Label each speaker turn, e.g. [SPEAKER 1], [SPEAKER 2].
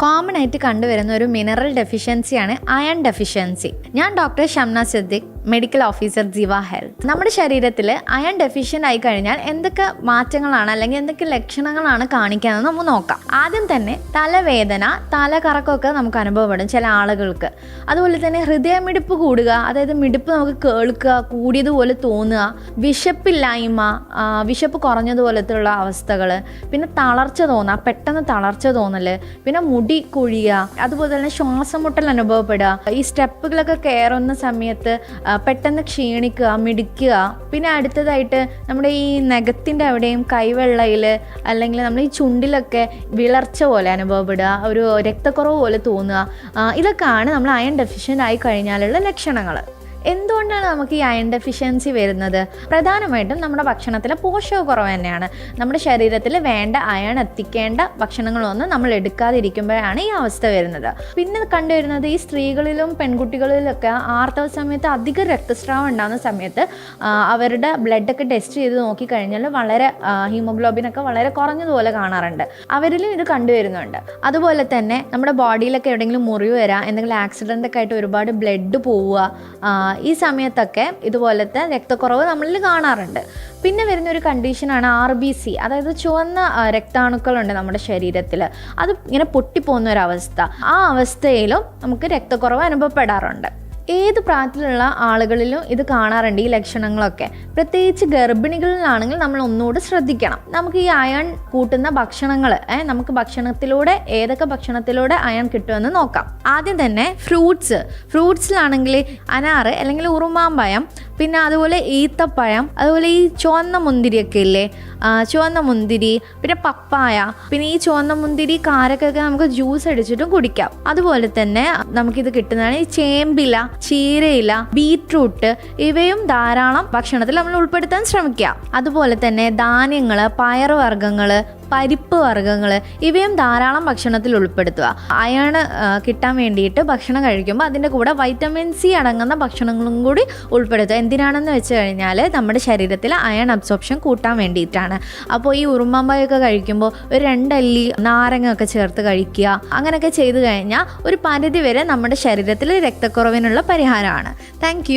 [SPEAKER 1] Common ആയിട്ട് കണ്ടുവരുന്ന ഒരു മിനറൽ ഡെഫിഷ്യൻസിയാണ് അയൺ ഡെഫിഷ്യൻസി ഞാൻ doctor Shamna Siddique medical officer Jeeva health നമ്മുടെ ശരീരത്തിൽ അയൺ ഡെഫിഷ്യന്റ് ആയി കഴിഞ്ഞാൽ എന്തൊക്കെ മാറ്റങ്ങളാണ് അല്ലെങ്കിൽ എന്തൊക്കെ ലക്ഷണങ്ങളാണ് കാണിക്കാമെന്ന് നമുക്ക് നോക്കാം. ആദ്യം തന്നെ തലവേദന തലകറക്കമൊക്കെ നമുക്ക് അനുഭവപ്പെടും ചില ആളുകൾക്ക്. അതുപോലെ തന്നെ ഹൃദയമിടിപ്പ് കൂടുക അതായത് മിടിപ്പ് നമുക്ക് കേൾക്കുക കൂടിയതുപോലെ തോന്നുക വിശപ്പില്ലായ്മ വിശപ്പ് കുറഞ്ഞതുപോലത്തുള്ള അവസ്ഥകൾ പിന്നെ തളർച്ച തോന്നുക പെട്ടെന്ന് തളർച്ച തോന്നൽ പിന്നെ മുടി കൊഴിയുക അതുപോലെ തന്നെ ശ്വാസം മുട്ടൽ അനുഭവപ്പെടുക ഈ സ്റ്റെപ്പുകളൊക്കെ കയറുന്ന സമയത്ത് പെട്ടെന്ന് ക്ഷീണിക്കുക മിടിക്കുക. പിന്നെ അടുത്തതായിട്ട് നമ്മുടെ ഈ നഖത്തിന്റെ അവിടെയും കൈവെള്ളയിൽ അല്ലെങ്കിൽ നമ്മൾ ഈ ചുണ്ടിലൊക്കെ വിളർച്ച പോലെ അനുഭവപ്പെടുക ഒരു രക്തക്കുറവ് പോലെ തോന്നുക. ഇതൊക്കെയാണ് നമ്മൾ അയൺ ഡെഫിഷ്യന്റ് ആയി കഴിഞ്ഞാലുള്ള ലക്ഷണങ്ങൾ. എന്തുകൊണ്ടാണ് നമുക്ക് ഈ അയൺ ഡെഫിഷ്യൻസി വരുന്നത്? പ്രധാനമായിട്ടും നമ്മുടെ ഭക്ഷണത്തിലെ പോഷകക്കുറവ് തന്നെയാണ്. നമ്മുടെ ശരീരത്തിൽ വേണ്ട അയൺ എത്തിക്കേണ്ട ഭക്ഷണങ്ങളൊന്നും നമ്മൾ എടുക്കാതിരിക്കുമ്പോഴാണ് ഈ അവസ്ഥ വരുന്നത്. പിന്നെ കണ്ടുവരുന്നത് ഈ സ്ത്രീകളിലും പെൺകുട്ടികളിലൊക്കെ ആർത്തവ സമയത്ത് അധിക രക്തസ്രാവം ഉണ്ടാകുന്ന സമയത്ത് അവരുടെ ബ്ലഡൊക്കെ ടെസ്റ്റ് ചെയ്ത് നോക്കിക്കഴിഞ്ഞാൽ വളരെ ഹീമോഗ്ലോബിനൊക്കെ വളരെ കുറഞ്ഞതുപോലെ കാണാറുണ്ട്. അവരിലും ഇത് കണ്ടുവരുന്നുണ്ട്. അതുപോലെ തന്നെ നമ്മുടെ ബോഡിയിലൊക്കെ എവിടെയെങ്കിലും മുറിവ് വരാം എന്തെങ്കിലും ആക്സിഡന്റ് ഒക്കെ ആയിട്ട് ഒരുപാട് ബ്ലഡ് പോവുക ഈ സമയത്തൊക്കെ ഇതുപോലത്തെ രക്തക്കുറവ് നമ്മളിൽ കാണാറുണ്ട്. പിന്നെ വരുന്ന ഒരു കണ്ടീഷനാണ് ആർ ബി സി അതായത് ചുവന്ന രക്താണുക്കളുണ്ട് നമ്മുടെ ശരീരത്തിൽ അത് ഇങ്ങനെ പൊട്ടിപ്പോകുന്ന ഒരവസ്ഥ ആ അവസ്ഥയിലും നമുക്ക് രക്തക്കുറവ് അനുഭവപ്പെടാറുണ്ട്. ഏത് പ്രായത്തിലുള്ള ആളുകളിലും ഇത് കാണാറുണ്ട് ഈ ലക്ഷണങ്ങളൊക്കെ. പ്രത്യേകിച്ച് ഗർഭിണികളിലാണെങ്കിൽ നമ്മൾ ഒന്നുകൂടി ശ്രദ്ധിക്കണം. നമുക്ക് ഈ അയൺ കൂട്ടുന്ന ഭക്ഷണങ്ങൾ നമുക്ക് ഭക്ഷണത്തിലൂടെ ഏതൊക്കെ ഭക്ഷണത്തിലൂടെ അയൺ കിട്ടുമെന്ന് നോക്കാം. ആദ്യം തന്നെ ഫ്രൂട്ട്സ്. ഫ്രൂട്ട്സിലാണെങ്കിൽ അനാറ് അല്ലെങ്കിൽ ഉറുമാമ്പഴം പിന്നെ അതുപോലെ ഈത്തപ്പഴം അതുപോലെ ഈ ചുവന്ന മുന്തിരിയൊക്കെ ഇല്ലേ? ചുവന്ന മുന്തിരി പിന്നെ പപ്പായ പിന്നെ ഈ ചുവന്ന മുന്തിരി കാരക്കൊക്കെ നമുക്ക് ജ്യൂസ് അടിച്ചിട്ടും കുടിക്കാം. അതുപോലെ തന്നെ നമുക്കിത് കിട്ടുന്നതാണ് ഈ ചേമ്പില. ചീരയില ബീറ്റ്റൂട്ട് ഇവയും ധാരാളം ഭക്ഷണത്തിൽ നമ്മൾ ഉൾപ്പെടുത്താൻ ശ്രമിക്കുക അതുപോലെ തന്നെ ധാന്യങ്ങൾ പയറുവർഗങ്ങൾ പരിപ്പ് വർഗങ്ങൾ ഇവയും ധാരാളം ഭക്ഷണത്തിൽ ഉൾപ്പെടുത്തുക. അയൺ കിട്ടാൻ വേണ്ടിയിട്ട് ഭക്ഷണം കഴിക്കുമ്പോൾ അതിന്റെ കൂടെ വൈറ്റമിൻ സി അടങ്ങുന്ന ഭക്ഷണങ്ങളും കൂടി ഉൾപ്പെടുത്തുക. എന്തിനാണെന്ന് വെച്ച് കഴിഞ്ഞാൽ നമ്മുടെ ശരീരത്തിൽ അയൺ അബ്സോർപ്ഷൻ കൂട്ടാൻ വേണ്ടിയിട്ടാണ്. അപ്പോൾ ഈ ഉറുമ്പമ്പയൊക്കെ കഴിക്കുമ്പോൾ ഒരു രണ്ടല്ലി നാരങ്ങ ഒക്കെ ചേർത്ത് കഴിക്കുക. അങ്ങനെയൊക്കെ ചെയ്തു കഴിഞ്ഞാൽ ഒരു പരിധി വരെ നമ്മുടെ ശരീരത്തിൽ രക്തക്കുറവിനുള്ള പരിഹാരമാണ്. താങ്ക്